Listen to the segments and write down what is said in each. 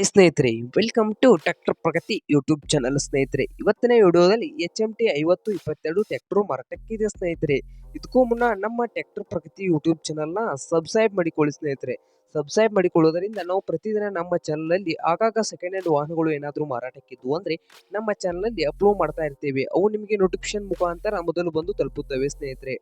Hi ಸ್ನೇಹಿತರೆ welcome to tractor Pragati YouTube channel ಸ್ನೇಹಿತರೆ. ಇವತ್ತಿನ ವಿಡಿಯೋದಲ್ಲಿ ಎಚ್ ಎಂ ಟಿ ಐವತ್ತು ಇಪ್ಪತ್ತೆರಡು ಟ್ರ್ಯಾಕ್ಟರ್ ಮಾರಾಟಕ್ಕಿದೆ ಸ್ನೇಹಿತರೆ. ಇದಕ್ಕೂ ಮುನ್ನ ನಮ್ಮ ಟ್ರ್ಯಾಕ್ಟರ್ ಪ್ರಗತಿ ಯೂಟ್ಯೂಬ್ ಚಾನಲ್ನ ಸಬ್ಸ್ಕ್ರೈಬ್ ಮಾಡಿಕೊಳ್ಳಿ ಸ್ನೇಹಿತರೆ. ಸಬ್ಸ್ಕ್ರೈಬ್ ಮಾಡಿಕೊಳ್ಳೋದರಿಂದ ನಾವು ಪ್ರತಿದಿನ ನಮ್ಮ ಚಾನಲಲ್ಲಿ ಆಗಾಗ ಸೆಕೆಂಡ್ ಹ್ಯಾಂಡ್ ವಾಹನಗಳು ಏನಾದರೂ ಮಾರಾಟಕ್ಕಿದ್ವು ಅಂದರೆ ನಮ್ಮ ಚಾನಲಲ್ಲಿ ಅಪ್ಲೋಡ್ ಮಾಡ್ತಾ ಇರ್ತೇವೆ. ಅವು ನಿಮಗೆ ನೋಟಿಫಿಕೇಶನ್ ಮುಖಾಂತರ ಮೊದಲು ಬಂದು ತಲುಪುತ್ತವೆ ಸ್ನೇಹಿತರೆ.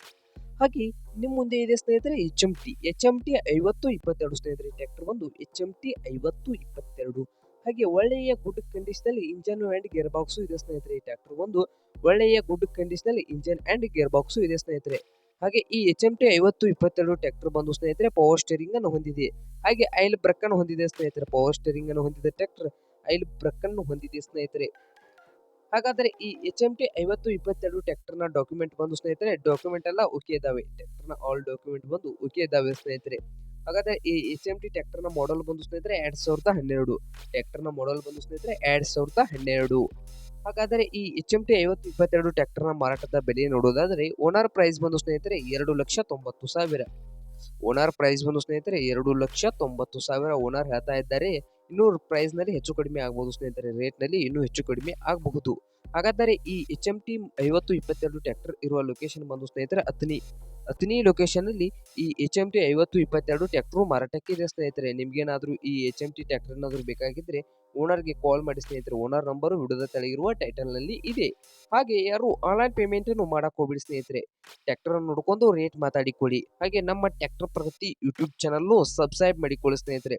ಹಾಗೆ ನಿಮ್ಮ ಮುಂದೆ ಇದೆ ಸ್ನೇಹಿತರೆ H M T H M T ಐವತ್ತು ಇಪ್ಪತ್ತೆರಡು ಸ್ನೇಹಿತರೆ ಟ್ರ್ಯಾಕ್ಟರ್ ಒಂದು ಎಚ್ ಎಂ ಟಿ ಐವತ್ತು ಇಪ್ಪತ್ತೆರಡು. ಹಾಗೆ ಒಳ್ಳೆಯ ಗುಡ್ ಕಂಡೀಷನಲ್ಲಿ ಇಂಜನ್ ಆ್ಯಂಡ್ ಗೇರ್ ಬಾಕ್ಸು ಇದೆ ಸ್ನೇಹಿತರೆ ಈ ಟ್ರ್ಯಾಕ್ಟರ್ ಒಂದು. ಒಳ್ಳೆಯ ಗುಡ್ ಕಂಡೀಷನಲ್ಲಿ ಇಂಜನ್ ಆ್ಯಂಡ್ ಗೇರ್ ಬಾಕ್ಸು ಇದೆ ಸ್ನೇಹಿತರೆ. ಹಾಗೆ ಈ ಎಚ್ ಎಂ ಟಿ ಐವತ್ತು ಇಪ್ಪತ್ತೆರಡು ಟ್ರ್ಯಾಕ್ಟರ್ ಬಂದು ಸ್ನೇಹಿತರೆ ಪವರ್ ಸ್ಟೇರಿಂಗ್ ಅನ್ನು ಹೊಂದಿದೆ. ಹಾಗೆ ಐಲ್ ಬ್ರಕ್ ಅನ್ನು ಹೊಂದಿದೆ ಸ್ನೇಹಿತರೆ ಪವರ್ ಸ್ಟೇರಿಂಗ್ ಅನ್ನು ಹೊಂದಿದೆ ಟ್ರ್ಯಾಕ್ಟರ್ ಐಲ್ ಬ್ರಕ್ ಅನ್ನು ಹೊಂದಿದೆ ಸ್ನೇಹಿತರೆ. ಹಾಗಾದ್ರೆ ಈ ಎಚ್ ಎಂ ಟಿ ಐವತ್ತು ಇಪ್ಪತ್ತೆರಡು ಟ್ರ್ಯಾಕ್ಟರ್ನ ಡಾಕ್ಯುಮೆಂಟ್ ಬಂದು ಸ್ನೇಹಿತರೆ ಡಾಕ್ಯುಮೆಂಟ್ ಎಲ್ಲ ಓಕೆ ಇದಾವೆ. ಟ್ರ್ಯಾಕ್ಟರ್ನ ಆಲ್ ಡಾಕ್ಯುಮೆಂಟ್ ಬಂದು ಓಕೆ ಇದಾವೆ ಸ್ನೇಹಿತರೆ. ಹಾಗಾದ್ರೆ ಈ ಎಚ್ ಎಂ ಟಿ ಟ್ರ್ಯಾಕ್ಟರ್ನ ಮಾಡೆಲ್ ಬಂದು ಸ್ನೇಹಿತರೆ ಎರಡ್ ಸಾವಿರದ ಹನ್ನೆರಡು. ಟ್ರ್ಯಾಕ್ಟರ್ನ ಮಾಡೆಲ್ ಬಂದು ಸ್ನೇಹಿತರೆ ಎರಡ್ ಸಾವಿರದ ಹನ್ನೆರಡು. ಹಾಗಾದರೆ ಈ ಎಚ್ ಎಂ ಟಿ ಐವತ್ತು ಇಪ್ಪತ್ತೆರಡು ಟ್ರ್ಯಾಕ್ಟರ್ನ ಮಾರಾಟದ ಬೆಲೆ ನೋಡೋದಾದ್ರೆ ಓನರ್ ಪ್ರೈಸ್ ಬಂದು ಸ್ನೇಹಿತರೆ ಎರಡು ಲಕ್ಷ ತೊಂಬತ್ತು ಸಾವಿರ. ಓನರ್ ಪ್ರೈಸ್ ಬಂದು ಸ್ನೇಹಿತರೆ ಎರಡು ಲಕ್ಷ ತೊಂಬತ್ತು ಸಾವಿರ ಓನರ್ ಹೇಳ್ತಾ ಇದ್ದಾರೆ. ಇನ್ನೂ ಪ್ರೈಸ್ನಲ್ಲಿ ಹೆಚ್ಚು ಕಡಿಮೆ ಆಗ್ಬೋದು ಸ್ನೇಹಿತರೆ. ರೇಟ್ನಲ್ಲಿ ಇನ್ನೂ ಹೆಚ್ಚು ಕಡಿಮೆ ಆಗಬಹುದು. ಹಾಗಾದರೆ ಈ ಎಚ್ ಎಂ ಟಿ ಐವತ್ತು, ಇಪ್ಪತ್ತೆರಡು ಟ್ರ್ಯಾಕ್ಟರ್ ಇರುವ ಲೊಕೇಶನ್ ಬಂದು ಸ್ನೇಹಿತರೆ ಅತ್ನಿ ಅತ್ನಿ ಲೊಕೇಶನ್ ಅಲ್ಲಿ ಈ ಎಚ್ ಎಂ ಟಿ ಐವತ್ತು, ಇಪ್ಪತ್ತೆರಡು ಟ್ರ್ಯಾಕ್ಟರ್ ಮಾರಾಟಕ್ಕೆ ಇದೆ ಸ್ನೇಹಿತರೆ. ನಿಮಗೇನಾದರೂ ಈ ಎಚ್ ಎಂ ಟಿ ಟ್ರ್ಯಾಕ್ಟರ್ ಏನಾದರೂ ಬೇಕಾಗಿದ್ರೆ ಓನರ್ಗೆ ಕಾಲ್ ಮಾಡಿ ಸ್ನೇಹಿತರೆ. ಓನರ್ ನಂಬರು ವಿಡಿಯೋದ ತೆಳಗಿರುವ ಟೈಟಲ್ನಲ್ಲಿ ಇದೆ. ಹಾಗೆ ಯಾರು ಆನ್ಲೈನ್ ಪೇಮೆಂಟ್ ಅನ್ನು ಮಾಡಕ್ ಹೋಗ್ಬಿಡಿ ಸ್ನೇಹಿತರೆ. ಟ್ರ್ಯಾಕ್ಟರ್ ಅನ್ನು ನೋಡ್ಕೊಂಡು ರೇಟ್ ಮಾತಾಡಿಕೊಳ್ಳಿ. ಹಾಗೆ ನಮ್ಮ tractor Pragati YouTube channel subscribe ಮಾಡಿಕೊಳ್ಳಿ ಸ್ನೇಹಿತರೆ.